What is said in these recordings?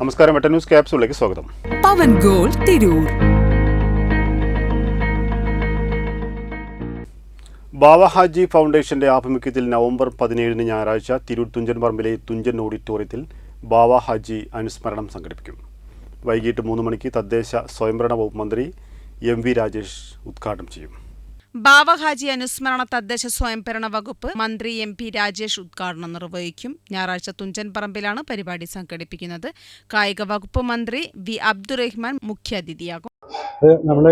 നമസ്കാരം എട്ട ന്യൂസ് ക്യാപ്സിലേക്ക് സ്വാഗതം. പവൻ ഗോൾ തിരൂർ. ബാവ ഹാജി ഫൗണ്ടേഷന്റെ ആഭിമുഖ്യത്തിൽ നവംബർ പതിനേഴിന് ഞായറാഴ്ച തിരൂർ തുഞ്ചൻ പറമ്പിലെ തുഞ്ചൻ ഓഡിറ്റോറിയത്തിൽ ബാവ ഹാജി അനുസ്മരണം സംഘടിപ്പിക്കും. വൈകിട്ട് മൂന്ന് മണിക്ക് തദ്ദേശ സ്വയംഭരണ വകുപ്പ് മന്ത്രി എം വി രാജേഷ് ഉദ്ഘാടനം ചെയ്യും. ബാവഹാജി അനുസ്മരണ തദ്ദേശ സ്വയംഭരണ വകുപ്പ് മന്ത്രി എം പി രാജേഷ് ഉദ്ഘാടനം നിർവഹിക്കും. ഞായറാഴ്ച തുഞ്ചൻ പറമ്പിലാണ് പരിപാടി സംഘടിപ്പിക്കുന്നത്. കായിക വകുപ്പ് മന്ത്രി വി അബ്ദുറഹ്മാൻ മുഖ്യാതിഥിയാകും. നമ്മൾ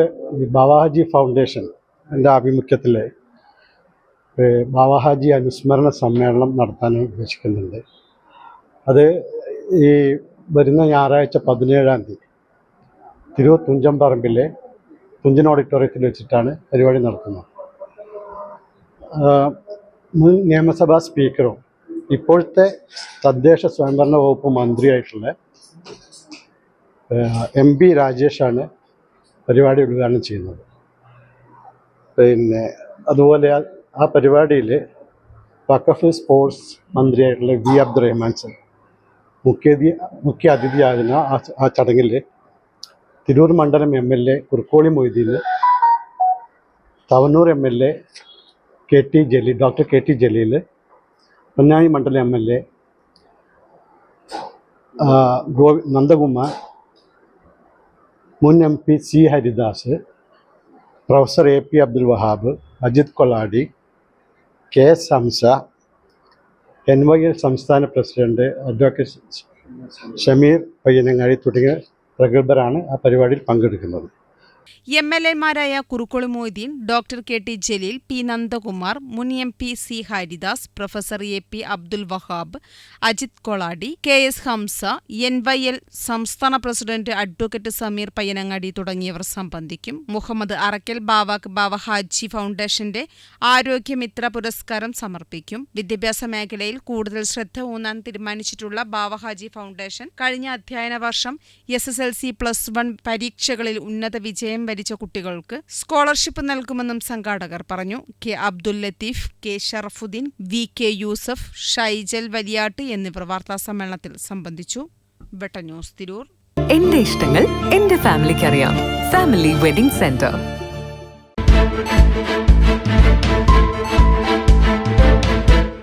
ബാവാഹാജി ഫൗണ്ടേഷൻ എന്റെ ആഭിമുഖ്യത്തിൽ ബാവാഹാജി അനുസ്മരണ സമ്മേളനം നടത്താൻ ഉദ്ദേശിക്കുന്നുണ്ട്. അത് ഈ വരുന്ന ഞായറാഴ്ച പതിനേഴാം തീയതി തിരൂർ തുഞ്ചംപറമ്പിലെ തുഞ്ചൻ ഓഡിറ്റോറിയത്തിൽ വെച്ചിട്ടാണ് പരിപാടി നടത്തുന്നത്. മുൻ നിയമസഭാ സ്പീക്കറും ഇപ്പോഴത്തെ തദ്ദേശ സ്വയംഭരണ വകുപ്പ് മന്ത്രിയായിട്ടുള്ള എം പി രാജേഷാണ് പരിപാടി ഉദ്ഘാടനം ചെയ്യുന്നത്. പിന്നെ അതുപോലെ ആ- പരിപാടിയിൽ വഖഫ് സ്പോർട്സ് മന്ത്രിയായിട്ടുള്ള വി അബ്ദുറഹ്മാൻ സർ മുഖ്യതി മുഖ്യ അതിഥിയാകുന്ന ആ ചടങ്ങിൽ തിരൂർ മണ്ഡലം M L A Kurukkoli Moideen Thavanur M L A K T Jaleel doctor K T Jaleel Ponnani മണ്ഡലം എം എൽ എ ഗോവി നന്ദകുമാർ മുൻ M P C Haridas professor A P Abdul Wahab Ajith Koladi K S Hamsa N Y L സംസ്ഥാന president advocate Shameer Payyanangadi തുടങ്ങിയ പ്രഗത്ഭരാണ് ആ പരിപാടിയിൽ പങ്കെടുക്കുന്നത്. M L എമാരായ Kurukkoli Moideen doctor K T Jaleel P Nandakumar മുൻ M P C Haridas professor A P Abdul Wahab Ajith Koladi K S Hamsa N Y L സംസ്ഥാന president advocate Sameer Payyanangadi തുടങ്ങിയവർ സംബന്ധിക്കും. മുഹമ്മദ് അറക്കൽ ബാവാക് ബാവ ഹാജി ഫൗണ്ടേഷന്റെ ആരോഗ്യമിത്ര പുരസ്കാരം സമർപ്പിക്കും. വിദ്യാഭ്യാസ മേഖലയിൽ കൂടുതൽ ശ്രദ്ധ ഊന്നാൻ തീരുമാനിച്ചിട്ടുള്ള ബാവ ഹാജി ഫൗണ്ടേഷൻ കഴിഞ്ഞ അധ്യയന വർഷം S S L C plus one പരീക്ഷകളിൽ ഉന്നത വിജയം വരിച്ച കുട്ടികൾക്ക് സ്കോളർഷിപ്പ് നൽകുമെന്നും സംഘാടകർ പറഞ്ഞു. K Abdul Latheef K Sharafudheen V K Yusuf Shyjal Valiyattu എന്നിവർ വാർത്താ സമ്മേളനത്തിൽ സംബന്ധിച്ചു. വെട്ട തിരൂർ. എന്റെ ഇഷ്ടങ്ങൾ എന്റെ ഫാമിലിക്ക് അറിയാം ഫാമിലി വെഡിംഗ് സെന്റർ.